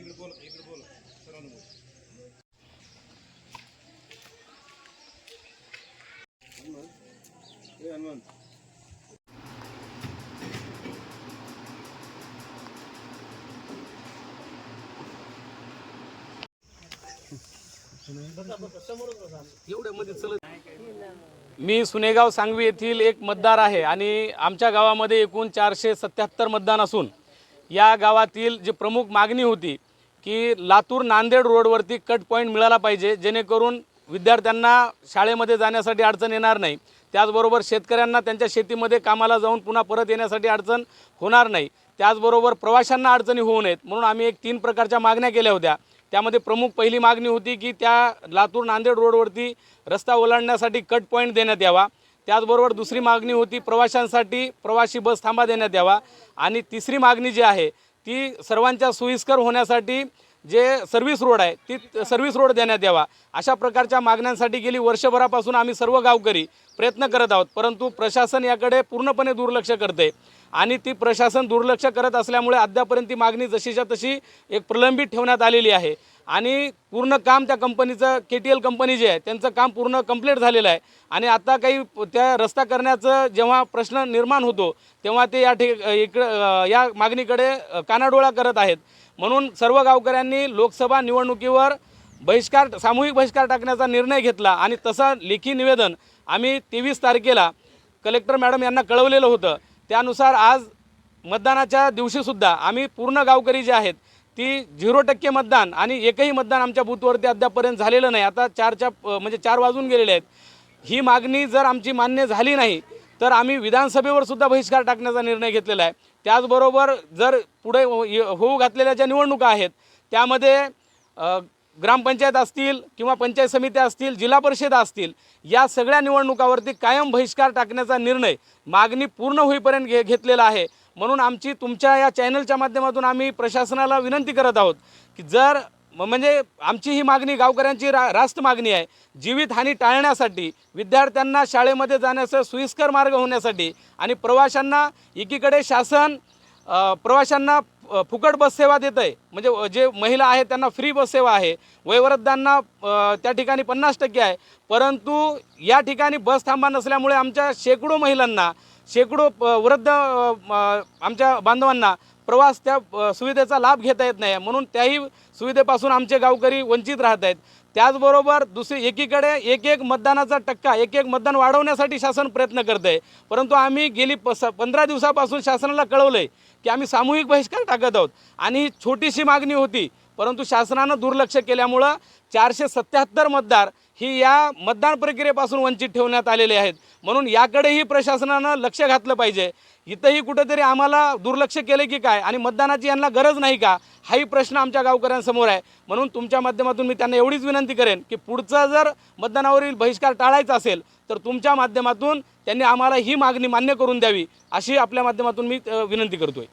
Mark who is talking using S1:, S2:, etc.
S1: इकडे बोल इकडे बोल. सर्वांना बोल. हनुमान.
S2: मी सुनेगाव सांगवी येथील एक मतदार आहे आणि आमच्या गावामध्ये एकूण चारशे सत्याहत्तर मतदान असून या गावातील जी प्रमुख मागणी होती की लातूर नांदेड रोडवरती कट पॉईंट मिळाला पाहिजे जेणेकरून विद्यार्थ्यांना शाळेमध्ये जाण्यासाठी अडचण येणार नाही. त्याचबरोबर शेतकऱ्यांना त्यांच्या शेतीमध्ये कामाला जाऊन पुन्हा परत येण्यासाठी अडचण होणार नाही. त्याचबरोबर प्रवाशांना अडचणी होऊ नयेत म्हणून आम्ही एक तीन प्रकारच्या मागण्या केल्या होत्या. त्यामध्ये प्रमुख पहिली मागणी होती की त्या लातूर नांदेड रोडवरती रस्ता ओलांडण्यासाठी कट पॉईंट देण्यात यावा. त्याचबरोबर दुसरी मागणी होती प्रवाशांसाठी प्रवासी बस थांबा देण्यात यावा. आणि तिसरी मागणी जी आहे ती सर्वांच्या सोयीस्कर होण्यासाठी जे सर्व्हिस रोड आहे ती सर्व्हिस रोड देण्यात यावा. अशा प्रकारच्या मागण्यांसाठी गेली वर्षभरापासून आम्ही सर्व गावकरी प्रयत्न करत आहोत परंतु प्रशासन याकडे पूर्णपणे दुर्लक्ष करते. आणि ती प्रशासन दुर्लक्ष करत असल्यामुळे अद्यापर्यंत ती मागणी जशीच्या तशी एक प्रलंबित ठेवण्यात आलेली आहे. आणि पूर्ण काम त्या कंपनीचं के टी एल कंपनी जे आहे त्यांचं काम पूर्ण कंप्लीट झालेलं आहे. आणि आता काही त्या रस्ता करण्याचं जेव्हा प्रश्न निर्माण होतो तेव्हा ते या ठिक इकडं या मागणीकडे कानाडोळा करत आहेत. म्हणून सर्व गावकऱ्यांनी लोकसभा निवडणुकीवर बहिष्कार सामूहिक बहिष्कार टाकण्याचा निर्णय घेतला आणि तसं लेखी निवेदन आम्ही तेवीस तारखेला कलेक्टर मॅडम यांना कळवलेलं होतं. त्यानुसार आज मतदानाच्या दिवशीसुद्धा आम्ही पूर्ण गावकरी जे आहेत ती झिरो टक्के मतदान आणि एकही मतदान आमच्या बूथवरती अद्यापर्यंत झालेलं नाही. आता चारच्या म्हणजे चार वाजून गेलेले आहेत. ही मागणी जर आमची मान्य झाली नाही तर आम्ही विधानसभेवर सुद्धा बहिष्कार टाकण्याचा निर्णय घेतलेला आहे. त्याचबरोबर जर पुढे हो, होऊ घातलेल्या ज्या निवडणुका आहेत त्यामध्ये ग्रामपंचायत असतील किंवा पंचायत समित्या असतील जिल्हा परिषदा असतील या सगळ्या निवडणुकावरती कायम बहिष्कार टाकण्याचा निर्णय मागणी पूर्ण होईपर्यंत घे घेतलेला आहे. म्हणून आमची तुमच्या या चॅनलच्या माध्यमातून आम्ही प्रशासनाला विनंती करत आहोत की जर म- म्हणजे आमची ही मागणी गावकऱ्यांची रा रास्त मागणी आहे. जीवितहानी टाळण्यासाठी विद्यार्थ्यांना शाळेमध्ये जाण्याचं सोयीस्कर मार्ग होण्यासाठी आणि प्रवाशांना एकीकडे शासन प्रवाशांना फुकट बस सेवा देत आहे म्हणजे जे महिला आहेत त्यांना फ्री बस सेवा आहे. वयोवृद्धांना त्या ठिकाणी पन्नास टक्के आहे. परंतु या ठिकाणी बस थांबा नसल्यामुळे आमच्या शेकडो महिलांना शेकडो वृद्ध आमच्या बांधवांना प्रवास त्या सुविधेचा लाभ घेता येत नाही. म्हणून त्याही सुविधेपासून आमचे गावकरी वंचित राहत आहेत. त्याचबरोबर दुसरी एकीकडे एक एक मतदानाचा टक्का एक एक मतदान वाढवण्यासाठी शासन प्रयत्न करत आहे परंतु आम्ही गेली प स पंधरा दिवसापासून शासनाला कळवलं आहे की आम्ही सामूहिक बहिष्कार टाकत आहोत. आणि छोटीशी मागणी होती. परंतु शासनानं दुर्लक्ष केल्यामुळं चारशे सत्याहत्तर मतदार ही या मतदान प्रक्रियेपासून वंचित ठेवण्यात आलेले आहेत. म्हणून याकडेही प्रशासनानं लक्ष घातलं पाहिजे. इथंही कुठंतरी आम्हाला दुर्लक्ष केलं की काय? आणि मतदानाची यांना गरज नाही का? हाही प्रश्न आमच्या गावकऱ्यांसमोर आहे. म्हणून तुमच्या माध्यमातून मी त्यांना एवढीच विनंती करेन की पुढचा जर मतदानावरील बहिष्कार टाळायचा असेल तर तुमच्या माध्यमातून त्यांनी आम्हाला ही मागणी मान्य करून द्यावी अशी आपल्या माध्यमातून मी विनंती विनंती करतोय.